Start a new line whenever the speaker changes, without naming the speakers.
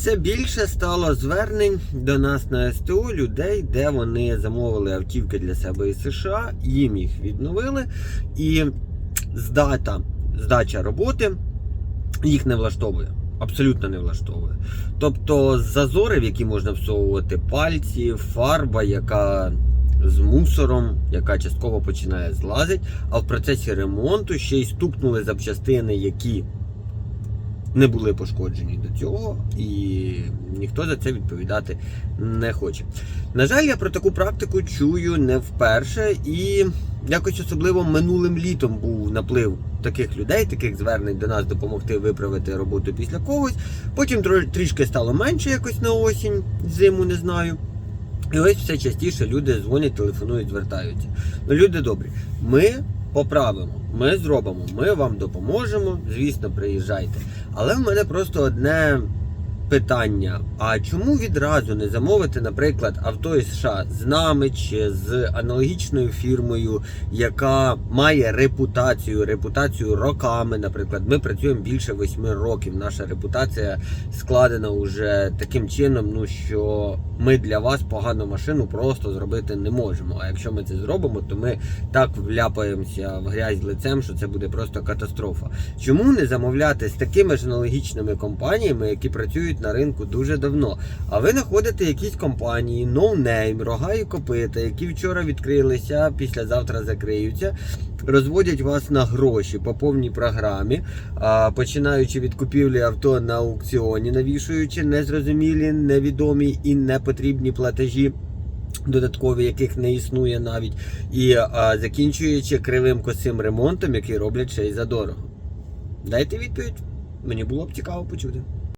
Все більше стало звернень до нас на СТО людей, де вони замовили автівки для себе із США, їм їх відновили, і здата, здача роботи їх не влаштовує. Абсолютно не влаштовує. Тобто зазори, в які можна всовувати пальці, фарба, яка з мусором, яка частково починає злазити, а в процесі ремонту ще й стукнули запчастини, які не були пошкоджені до цього, і ніхто за це відповідати не хоче. На жаль, я про таку практику чую не вперше, і якось особливо минулим літом був наплив таких людей, таких звернень до нас допомогти виправити роботу після когось. Потім трішки стало менше якось на осінь, зиму не знаю. І ось все частіше люди дзвонять, телефонують, звертаються. Ну, люди добрі, ми поправимо, ми зробимо, ми вам допоможемо. Звісно, приїжджайте. Але в мене просто одне питання: а чому відразу не замовити, наприклад, авто із США з нами чи з аналогічною фірмою, яка має репутацію, репутацію роками? Наприклад, ми працюємо більше восьми років. Наша репутація складена уже таким чином, ну що ми для вас погану машину просто зробити не можемо. А якщо ми це зробимо, то ми так вляпаємося в грязь лицем, що це буде просто катастрофа. Чому не замовляти з такими ж аналогічними компаніями, які працюють на ринку дуже давно? А ви знаходите якісь компанії, no рога і копита, які вчора відкрилися, післязавтра закриються. Розводять вас на гроші по повній програмі, починаючи від купівлі авто на аукціоні, навішуючи незрозумілі, невідомі і непотрібні платежі. Додаткові, яких не існує навіть, і а, закінчуючи кривим косим ремонтом, який роблять ще й задорого. Дайте відповідь. Мені було б цікаво почути.